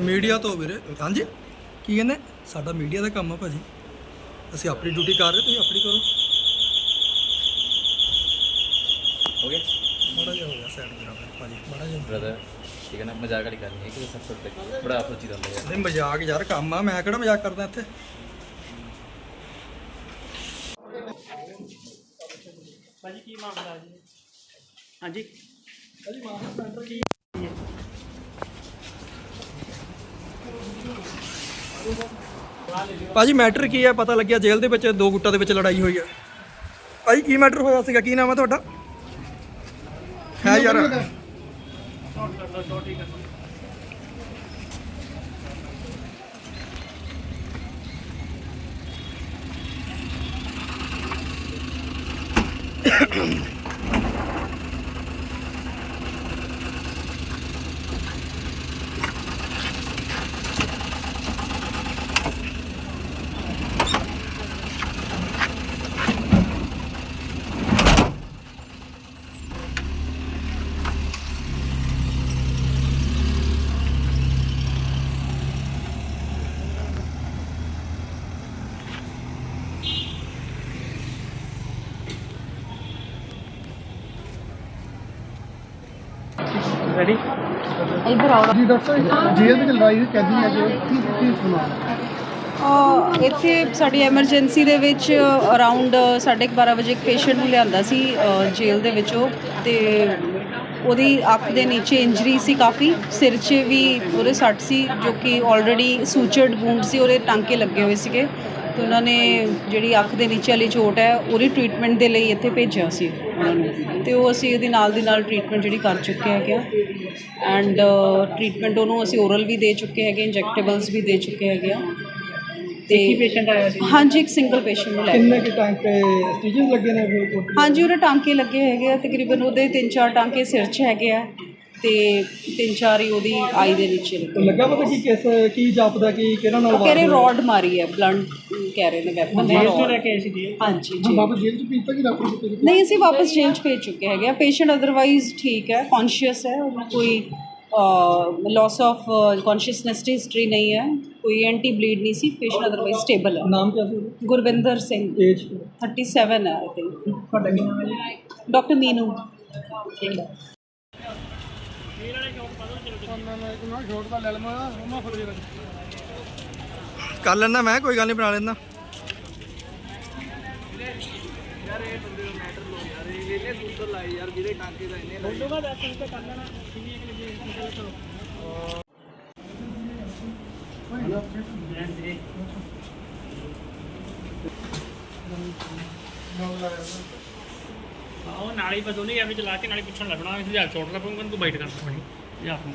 Media ਤੋਂ ਵੀਰੇ ਹਾਂਜੀ ਕੀ ਕਹਿੰਦੇ ਸਾਡਾ ਮੀਡੀਆ ਦਾ ਕੰਮ ਆ ਭਾਜੀ ਅਸੀਂ ਆਪਣੀ ਡਿਊਟੀ ਕਰ ਰਹੇ ਤੁਸੀਂ ਆਪਣੀ ਕਰੋ हो गया ਮਾੜਾ ਜਿਹਾ ਹੋ ਗਿਆ ਸਾਈਡ ਮੇਰਾ ਭਾਜੀ ਮਾੜਾ ਜਿਹਾ ब्रदर ठीक है ना मजाक वाली करनी है कि सब कुछ बड़ा सोची था यार ਨਹੀਂ ਮਜ਼ਾਕ ਯਾਰ ਕੰਮ ਆ ਮੈਂ ਕਿਹੜਾ ਮਜ਼ਾਕ ਕਰਦਾ ਇੱਥੇ ਭਾਜੀ ਕੀ ਮਾਮਲਾ ਜੀ ਹਾਂਜੀ ਭਾਜੀ ਮੈਟਰ ਕੀ ਹੈ? ਪਤਾ ਲੱਗਿਆ ਜੇਲ੍ਹ ਦੇ ਵਿੱਚ ਦੋ ਗੁੱਟਾਂ ਦੇ ਵਿੱਚ ਲੜਾਈ ਹੋਈ ਹੈ। ਭਾਜੀ ਕੀ ਮੈਟਰ ਹੋਇਆ ਸੀਗਾ? ਕੀ ਨਾਮ ਹੈ ਤੁਹਾਡਾ? ਹੈ ਯਾਰ। ਰੈਡੀ ਇੱਧਰ ਆਓ। ਜੀ ਡਾਕਟਰ ਸਾਹਿਬ ਜੇਲ੍ਹ ਵਿੱਚ ਲੜਾਈ ਹੋਈ ਕੈਦੀ ਹੈ ਜੋ ਕੀ ਕੀ ਸੁਣਾ ਅਹ ਇੱਥੇ ਸਾਡੀ ਐਮਰਜੈਂਸੀ ਦੇ ਵਿੱਚ ਅਰਾਊਂਡ 12:30 ਵਜੇ ਇੱਕ ਪੇਸ਼ੈਂਟ ਨੂੰ ਲਿਆਂਦਾ ਸੀ ਜੇਲ੍ਹ ਦੇ ਵਿੱਚੋਂ ਤੇ ਉਹਦੀ ਅੱਖ ਦੇ ਨੀਚੇ ਇੰਜਰੀ ਸੀ ਕਾਫੀ। ਸਿਰ 'ਚ ਵੀ ਉਹਦੇ ਸੱਟ ਸੀ ਜੋ ਕਿ ਆਲਰੇਡੀ ਸੂਚਰਡ ਵੂੰਡ ਸੀ ਉਹਦੇ ਟਾਂਕੇ ਲੱਗੇ ਹੋਏ ਸੀਗੇ। ਤੇ ਉਹਨਾਂ ਨੇ ਜਿਹੜੀ ਅੱਖ ਦੇ ਨੀਚੇ ਵਾਲੀ ਚੋਟ ਹੈ ਉਹਦੀ ਟ੍ਰੀਟਮੈਂਟ ਦੇ ਲਈ ਇੱਥੇ ਭੇਜਿਆ ਸੀ। ਉਹਨਾਂ ਨੂੰ ਤੇ ਉਹ ਅਸੀਂ ਉਹਦੀ ਨਾਲ ਦੀ ਨਾਲ ਟ੍ਰੀਟਮੈਂਟ ਜਿਹੜੀ ਕਰ ਚੁੱਕੇ ਹੈਗੇ ਆ। ਐਂਡ ਟ੍ਰੀਟਮੈਂਟ ਉਹਨੂੰ ਅਸੀਂ ਓਰਲ ਵੀ ਦੇ ਚੁੱਕੇ ਹੈਗੇ ਇੰਜੈਕਟੇਬਲਸ ਵੀ ਦੇ ਚੁੱਕੇ ਹੈਗੇ ਆ। ਤੇ ਕੀ ਪੇਸ਼ੈਂਟ ਆਇਆ ਸੀ। ਹਾਂਜੀ ਇੱਕ ਸਿੰਗਲ ਪੇਸ਼ੈਂਟ ਨੂੰ ਲੈ ਕੇ। ਕਿੰਨੇ ਕਿ ਤੇ ਸਟਿਚਸ ਲੱਗੇ ਨੇ ਹਾਂਜੀ ਉਹਦੇ ਟਾਂਕੇ ਲੱਗੇ ਹੈਗੇ ਆ ਤਕਰੀਬਨ ਉਹਦੇ ਤਿੰਨ ਚਾਰ ਟਾਂਕੇ ਸਿਰ 'ਚ ਹੈਗੇ ਆ। ਤੇ ਤਿੰਨ ਚਾਰ ਹੀ ਉਹਦੀ ਆਈ ਦੇ ਨੀਚੇ ਲੱਗੇ ਲੱਗਾ ਪਤਾ ਕੀ ਕਿਸ ਕੀ ਜਾਪਦਾ ਕੀ ਕਿਹਨਾਂ ਨਾਲ ਉਹ ਕਹਿ ਰਹੇ ਰੋਡ ਮਾਰੀ ਹੈ ਬਲੰਟ ਕਹਿ ਰਹੇ ਨੇ ਵੈਪਨ ਹੈ rod। ਲੈ ਕੇ ਆਏ ਸੀ ਜੀ ਹਾਂਜੀ ਜੀ ਵਾਪਸ ਜੇਲ੍ਹ ਚ ਪੀਤਾ ਕਿ ਡਾਕਟਰ ਕਿਤੇ ਜੀ ਨਹੀਂ ਅਸੀਂ ਵਾਪਸ ਜੇਲ੍ਹ 'ਚ ਭੇਜ ਚੁੱਕੇ ਹੈਗੇ ਆ। ਪੇਸ਼ੈਂਟ ਅਦਰਵਾਈਜ਼ ਠੀਕ ਹੈ ਕੌਨਸ਼ੀਅਸ ਹੈ ਉਹਨੂੰ ਕੋਈ ਲਾਸ ਆਫ ਕੌਨਸ਼ੀਅਸਨੈਸ ਦੀ ਹਿਸਟਰੀ ਨਹੀਂ ਹੈ। ਕੋਈ ਐਂਟੀ ਬਲੀਡ ਨਹੀਂ ਸੀ ਪੇਸ਼ੈਂਟ ਅਦਰਵਾਈਜ਼ ਸਟੇਬਲ ਹੈ। ਨਾਮ ਕੀ ਸੀ ਗੁਰਵਿੰਦਰ ਸਿੰਘ। ਏਜ 37 ਹੈ ਆਈ ਥਿੰਕ ਤੁਹਾਡਾ ਕੀ ਨਾਮ ਹੈ? ਡਾਕਟਰ ਮੀਨੂ। ਠੀਕ ਹੈ। ਕਰ ਲੈਣਾ ਮੈਂ, ਕੋਈ ਗੱਲ ਨਹੀਂ ਬਣਾ ਲੈਂਦਾ। ਬੋਲੂਗਾ ਦੱਸ ਮਿੰਟ ਕਰ ਲੈਣਾ ਕਿੰਨੀ ਇੱਕ ਲੱਗੀ ਨਿਕਲ ਚਲੋ ਆਹ ਨਾਲ ਹੀ ਬਸ ਐਵੇਂ ਚਲਾ ਕੇ ਨਾਲ ਹੀ ਪੁੱਛਣ ਲੱਗਣਾ, ਵੀ ਹਜ਼ਾਰ ਚੋਟ ਲੱਗੂਗਾ ਤੂੰ ਬਾਈਟ ਕਰ ਸਕਣੀ ਇਹ ਆਪ ਨੂੰ